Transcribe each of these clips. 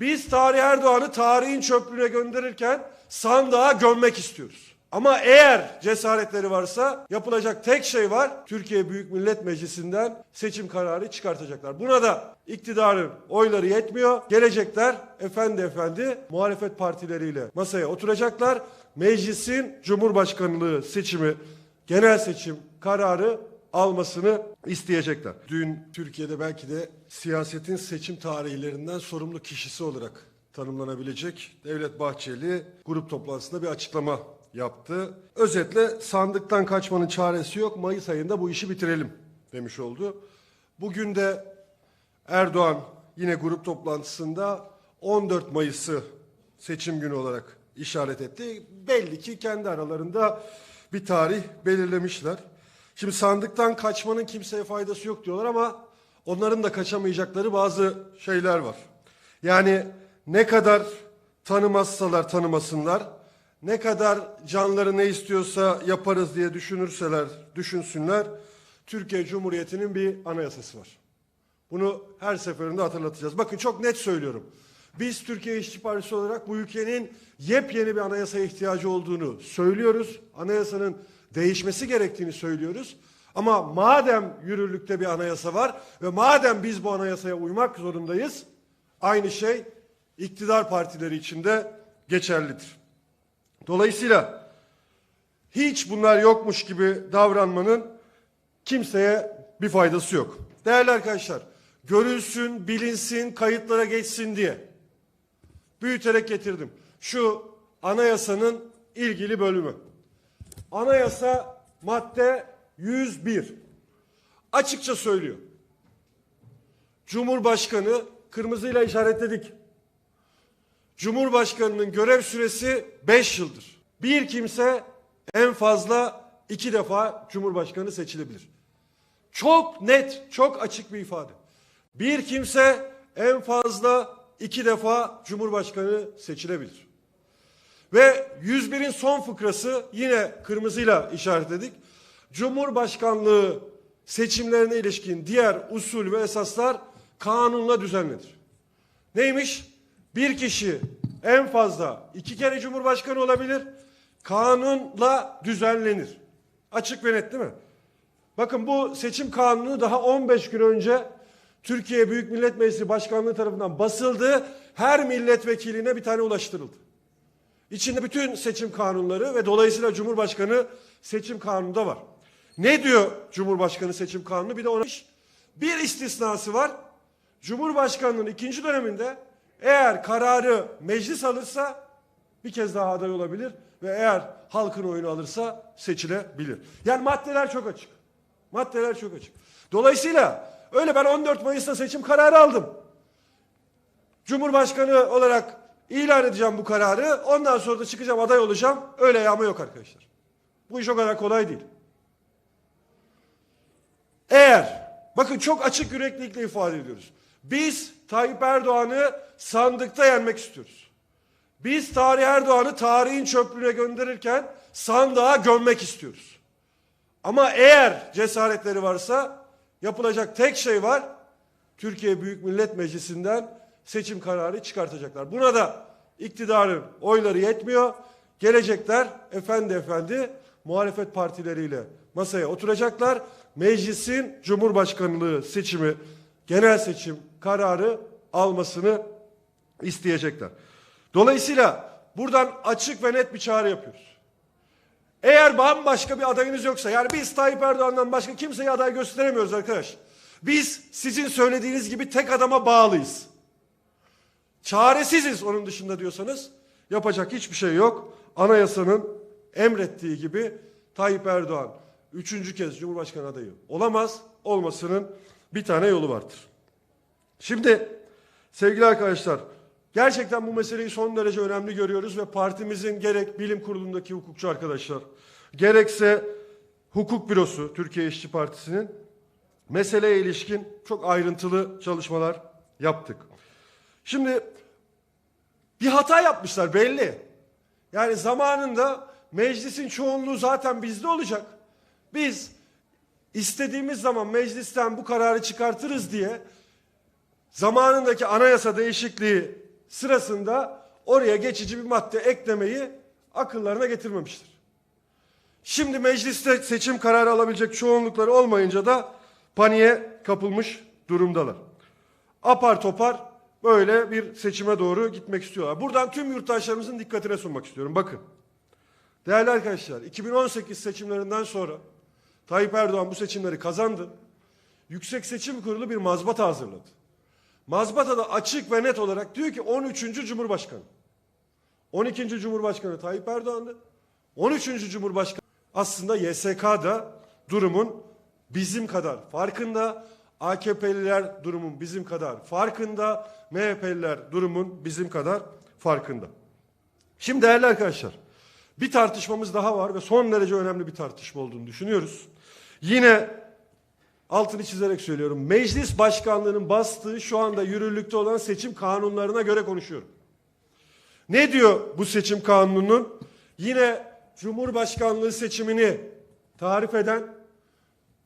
Biz Tarih Erdoğan'ı tarihin çöplüğüne gönderirken sandığa gömmek istiyoruz. Ama eğer cesaretleri varsa yapılacak tek şey var. Türkiye Büyük Millet Meclisi'nden seçim kararı çıkartacaklar. Buna da iktidarın oyları yetmiyor. Gelecekler efendi efendi muhalefet partileriyle masaya oturacaklar. Meclisin Cumhurbaşkanlığı seçimi, genel seçim kararı almasını isteyecekler. Dün Türkiye'de belki de siyasetin seçim tarihlerinden sorumlu kişisi olarak tanımlanabilecek Devlet Bahçeli grup toplantısında bir açıklama yaptı. Özetle sandıktan kaçmanın çaresi yok. Mayıs ayında bu işi bitirelim demiş oldu. Bugün de Erdoğan yine grup toplantısında 14 Mayıs'ı seçim günü olarak işaret etti. Belli ki kendi aralarında bir tarih belirlemişler. Şimdi sandıktan kaçmanın kimseye faydası yok diyorlar ama onların da kaçamayacakları bazı şeyler var. Yani ne kadar tanımazsalar tanımasınlar, ne kadar canları ne istiyorsa yaparız diye düşünürseler düşünsünler, Türkiye Cumhuriyeti'nin bir anayasası var. Bunu her seferinde hatırlatacağız. Bakın çok net söylüyorum. Biz Türkiye İşçi Partisi olarak bu ülkenin yepyeni bir anayasaya ihtiyacı olduğunu söylüyoruz. Anayasanın değişmesi gerektiğini söylüyoruz. Ama madem yürürlükte bir anayasa var ve madem biz bu anayasaya uymak zorundayız, aynı şey iktidar partileri için de geçerlidir. Dolayısıyla hiç bunlar yokmuş gibi davranmanın kimseye bir faydası yok. Değerli arkadaşlar, görülsün, bilinsin, kayıtlara geçsin diye büyüterek getirdim. Şu anayasanın ilgili bölümü. Anayasa madde 101. Açıkça söylüyor. Cumhurbaşkanı kırmızıyla işaretledik. Cumhurbaşkanının görev süresi 5 yıldır. Bir kimse en fazla iki defa Cumhurbaşkanı seçilebilir. Çok net, çok açık bir ifade. Bir kimse en fazla iki defa Cumhurbaşkanı seçilebilir. Ve 101'in son fıkrası yine kırmızıyla işaretledik. Cumhurbaşkanlığı seçimlerine ilişkin diğer usul ve esaslar kanunla düzenlenir. Neymiş? Bir kişi en fazla iki kere Cumhurbaşkanı olabilir. Kanunla düzenlenir. Açık ve net değil mi? Bakın bu seçim kanunu daha 15 gün önce Türkiye Büyük Millet Meclisi Başkanlığı tarafından basıldı. Her milletvekiline bir tane ulaştırıldı. İçinde bütün seçim kanunları ve dolayısıyla Cumhurbaşkanı seçim kanunu da var. Ne diyor Cumhurbaşkanı seçim kanunu? Bir de ona bir istisnası var. Cumhurbaşkanının ikinci döneminde eğer kararı meclis alırsa bir kez daha aday olabilir ve eğer halkın oyunu alırsa seçilebilir. Yani maddeler çok açık. Maddeler çok açık. Dolayısıyla öyle ben 14 Mayıs'ta seçim kararı aldım. Cumhurbaşkanı olarak ilan edeceğim bu kararı. Ondan sonra da çıkacağım aday olacağım. Öyle yağma yok arkadaşlar. Bu iş o kadar kolay değil. Eğer bakın çok açık yüreklilikle ifade ediyoruz. Biz Tayyip Erdoğan'ı sandıkta yenmek istiyoruz. Biz Tarih Erdoğan'ı tarihin çöplüğüne gönderirken sandığa gömmek istiyoruz. Ama eğer cesaretleri varsa yapılacak tek şey var. Türkiye Büyük Millet Meclisi'nden seçim kararı çıkartacaklar. Buna da iktidarın oyları yetmiyor. Gelecekler efendi efendi muhalefet partileriyle masaya oturacaklar. Meclisin Cumhurbaşkanlığı seçimi, genel seçim kararı almasını isteyecekler. Dolayısıyla buradan açık ve net bir çağrı yapıyoruz. Eğer bambaşka bir adayınız yoksa yani biz Tayyip Erdoğan'dan başka kimseyi aday gösteremiyoruz arkadaş. Biz sizin söylediğiniz gibi tek adama bağlıyız. Çaresiziz onun dışında diyorsanız yapacak hiçbir şey yok. Anayasanın emrettiği gibi Tayyip Erdoğan üçüncü kez Cumhurbaşkanı adayı olamaz. Olmasının bir tane yolu vardır. Şimdi sevgili arkadaşlar gerçekten bu meseleyi son derece önemli görüyoruz ve partimizin gerek bilim kurulundaki hukukçu arkadaşlar gerekse hukuk bürosu Türkiye İşçi Partisi'nin meseleye ilişkin çok ayrıntılı çalışmalar yaptık. Şimdi bir hata yapmışlar belli. Yani zamanında meclisin çoğunluğu zaten bizde olacak. Biz istediğimiz zaman meclisten bu kararı çıkartırız diye zamanındaki anayasa değişikliği sırasında oraya geçici bir madde eklemeyi akıllarına getirmemiştir. Şimdi mecliste seçim kararı alabilecek çoğunlukları olmayınca da paniğe kapılmış durumdalar. Apar topar böyle bir seçime doğru gitmek istiyorlar. Buradan tüm yurttaşlarımızın dikkatine sunmak istiyorum. Bakın. Değerli arkadaşlar, 2018 seçimlerinden sonra Tayyip Erdoğan bu seçimleri kazandı. Yüksek Seçim Kurulu bir mazbata hazırladı. Mazbatada açık ve net olarak diyor ki 13. Cumhurbaşkanı. 12. Cumhurbaşkanı Tayyip Erdoğan'dı. 13. Cumhurbaşkanı aslında YSK da durumun bizim kadar farkında. AKP'liler durumun bizim kadar farkında. MHP'liler durumun bizim kadar farkında. Şimdi değerli arkadaşlar bir tartışmamız daha var ve son derece önemli bir tartışma olduğunu düşünüyoruz. Yine altını çizerek söylüyorum. Meclis başkanlığının bastığı şu anda yürürlükte olan seçim kanunlarına göre konuşuyorum. Ne diyor bu seçim kanununun? Yine Cumhurbaşkanlığı seçimini tarif eden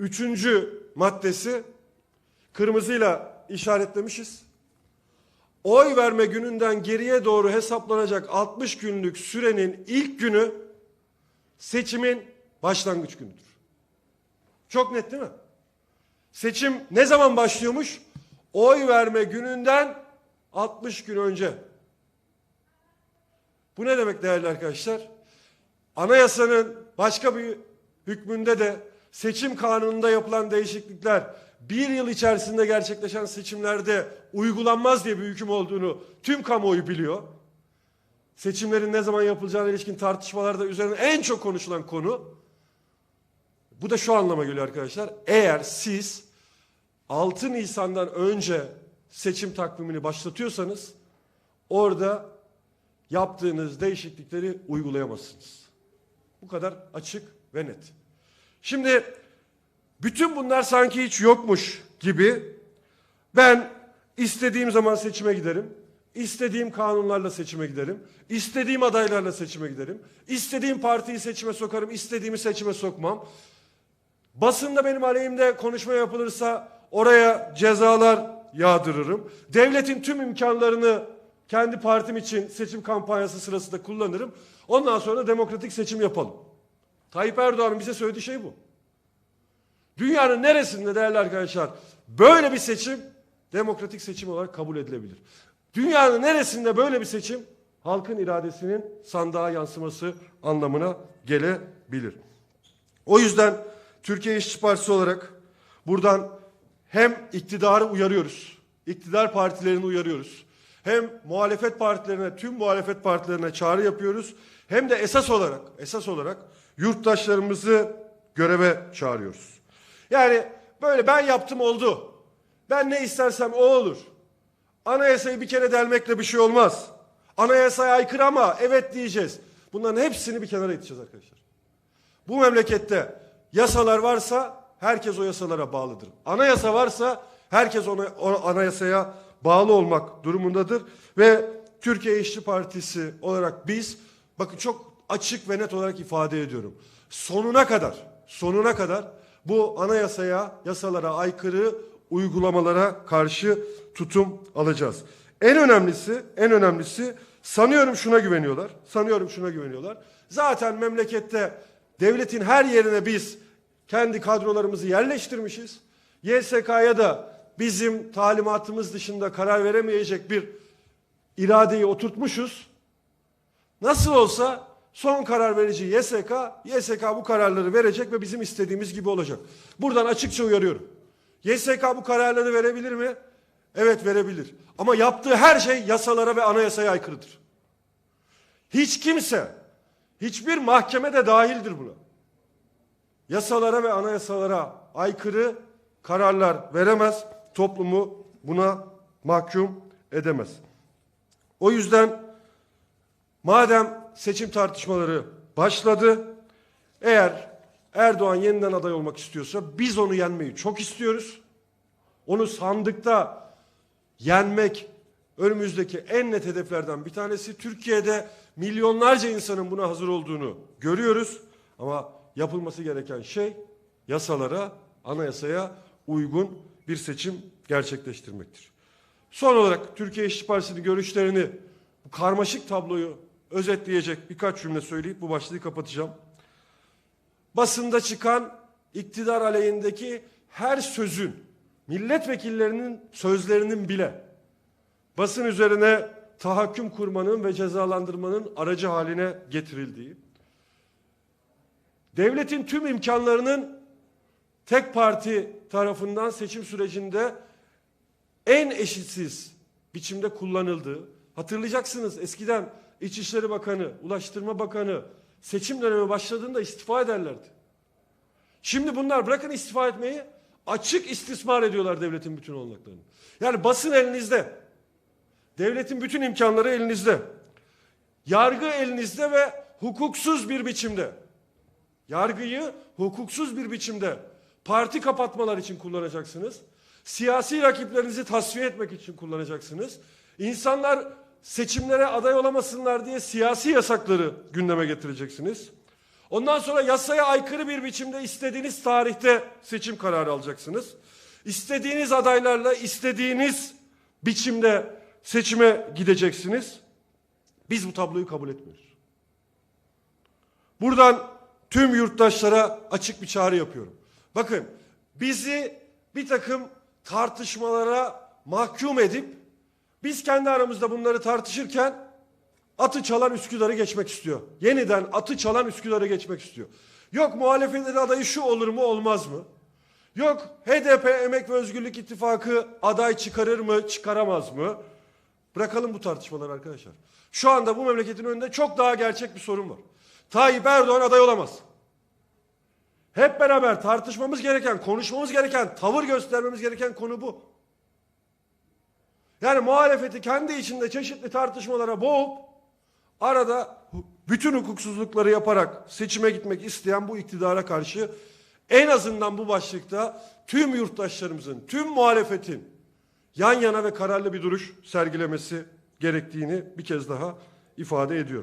üçüncü maddesi kırmızıyla işaretlemişiz. Oy verme gününden geriye doğru hesaplanacak 60 günlük sürenin ilk günü seçimin başlangıç günüdür. Çok net değil mi? Seçim ne zaman başlıyormuş? Oy verme gününden 60 gün önce. Bu ne demek değerli arkadaşlar? Anayasanın başka bir hükmünde de seçim kanununda yapılan değişiklikler bir yıl içerisinde gerçekleşen seçimlerde uygulanmaz diye bir hüküm olduğunu tüm kamuoyu biliyor. Seçimlerin ne zaman yapılacağına ilişkin tartışmalarda üzerine en çok konuşulan konu. Bu da şu anlama geliyor arkadaşlar. Eğer siz 6 Nisan'dan önce seçim takvimini başlatıyorsanız orada yaptığınız değişiklikleri uygulayamazsınız. Bu kadar açık ve net. Şimdi bütün bunlar sanki hiç yokmuş gibi ben istediğim zaman seçime giderim. istediğim kanunlarla seçime giderim. istediğim adaylarla seçime giderim. istediğim partiyi seçime sokarım, istediğimi seçime sokmam. Basında benim aleyhimde konuşma yapılırsa oraya cezalar yağdırırım. Devletin tüm imkanlarını kendi partim için seçim kampanyası sırasında kullanırım. Ondan sonra demokratik seçim yapalım. Tayyip Erdoğan'ın bize söylediği şey bu. Dünyanın neresinde değerli arkadaşlar böyle bir seçim demokratik seçim olarak kabul edilebilir. Dünyanın neresinde böyle bir seçim halkın iradesinin sandığa yansıması anlamına gelebilir. O yüzden Türkiye İşçi Partisi olarak buradan hem iktidarı uyarıyoruz, iktidar partilerini uyarıyoruz. Hem muhalefet partilerine, tüm muhalefet partilerine çağrı yapıyoruz. Hem de esas olarak, esas olarak yurttaşlarımızı göreve çağırıyoruz. Yani böyle ben yaptım oldu. Ben ne istersem o olur. Anayasayı bir kere delmekle bir şey olmaz. Anayasaya aykırı ama evet diyeceğiz. Bunların hepsini bir kenara iteceğiz arkadaşlar. Bu memlekette yasalar varsa herkes o yasalara bağlıdır. Anayasa varsa herkes ona, o anayasaya bağlı olmak durumundadır. Ve Türkiye İşçi Partisi olarak biz bakın çok açık ve net olarak ifade ediyorum. Sonuna kadar, sonuna kadar bu anayasaya, yasalara aykırı uygulamalara karşı tutum alacağız. En önemlisi, en önemlisi sanıyorum şuna güveniyorlar. Sanıyorum şuna güveniyorlar. Zaten memlekette devletin her yerine biz kendi kadrolarımızı yerleştirmişiz. YSK'ya da bizim talimatımız dışında karar veremeyecek bir iradeyi oturtmuşuz. Nasıl olsa son karar verici YSK, YSK bu kararları verecek ve bizim istediğimiz gibi olacak. Buradan açıkça uyarıyorum. YSK bu kararları verebilir mi? Evet verebilir. Ama yaptığı her şey yasalara ve anayasaya aykırıdır. Hiç kimse, hiçbir mahkeme de dahildir buna. Yasalara ve anayasalara aykırı kararlar veremez, toplumu buna mahkum edemez. O yüzden madem seçim tartışmaları başladı, eğer Erdoğan yeniden aday olmak istiyorsa biz onu yenmeyi çok istiyoruz. Onu sandıkta yenmek önümüzdeki en net hedeflerden bir tanesi. Türkiye'de milyonlarca insanın buna hazır olduğunu görüyoruz. Ama yapılması gereken şey yasalara, anayasaya uygun bir seçim gerçekleştirmektir. Son olarak Türkiye İşçi Partisi'nin görüşlerini, bu karmaşık tabloyu özetleyecek birkaç cümle söyleyip bu başlığı kapatacağım. Basında çıkan iktidar aleyhindeki her sözün, milletvekillerinin sözlerinin bile basın üzerine tahakküm kurmanın ve cezalandırmanın aracı haline getirildiği, devletin tüm imkanlarının tek parti tarafından seçim sürecinde en eşitsiz biçimde kullanıldığı, hatırlayacaksınız eskiden İçişleri Bakanı, Ulaştırma Bakanı seçim dönemi başladığında istifa ederlerdi. Şimdi bunlar bırakın istifa etmeyi açık istismar ediyorlar devletin bütün olanaklarını. Yani basın elinizde. Devletin bütün imkanları elinizde. Yargı elinizde ve hukuksuz bir biçimde. Yargıyı hukuksuz bir biçimde parti kapatmalar için kullanacaksınız. Siyasi rakiplerinizi tasfiye etmek için kullanacaksınız. İnsanlar seçimlere aday olamasınlar diye siyasi yasakları gündeme getireceksiniz. Ondan sonra yasaya aykırı bir biçimde istediğiniz tarihte seçim kararı alacaksınız. İstediğiniz adaylarla istediğiniz biçimde seçime gideceksiniz. Biz bu tabloyu kabul etmiyoruz. Buradan tüm yurttaşlara açık bir çağrı yapıyorum. Bakın bizi bir takım tartışmalara mahkum edip biz kendi aramızda bunları tartışırken atı çalan Üsküdar'ı geçmek istiyor. Yeniden atı çalan Üsküdar'ı geçmek istiyor. Yok muhalefetin adayı şu olur mu olmaz mı? Yok HDP Emek ve Özgürlük İttifakı aday çıkarır mı çıkaramaz mı? Bırakalım bu tartışmaları arkadaşlar. Şu anda bu memleketin önünde çok daha gerçek bir sorun var. Tayyip Erdoğan aday olamaz. Hep beraber tartışmamız gereken, konuşmamız gereken, tavır göstermemiz gereken konu bu. Yani muhalefeti kendi içinde çeşitli tartışmalara boğup arada bütün hukuksuzlukları yaparak seçime gitmek isteyen bu iktidara karşı en azından bu başlıkta tüm yurttaşlarımızın, tüm muhalefetin yan yana ve kararlı bir duruş sergilemesi gerektiğini bir kez daha ifade ediyorum.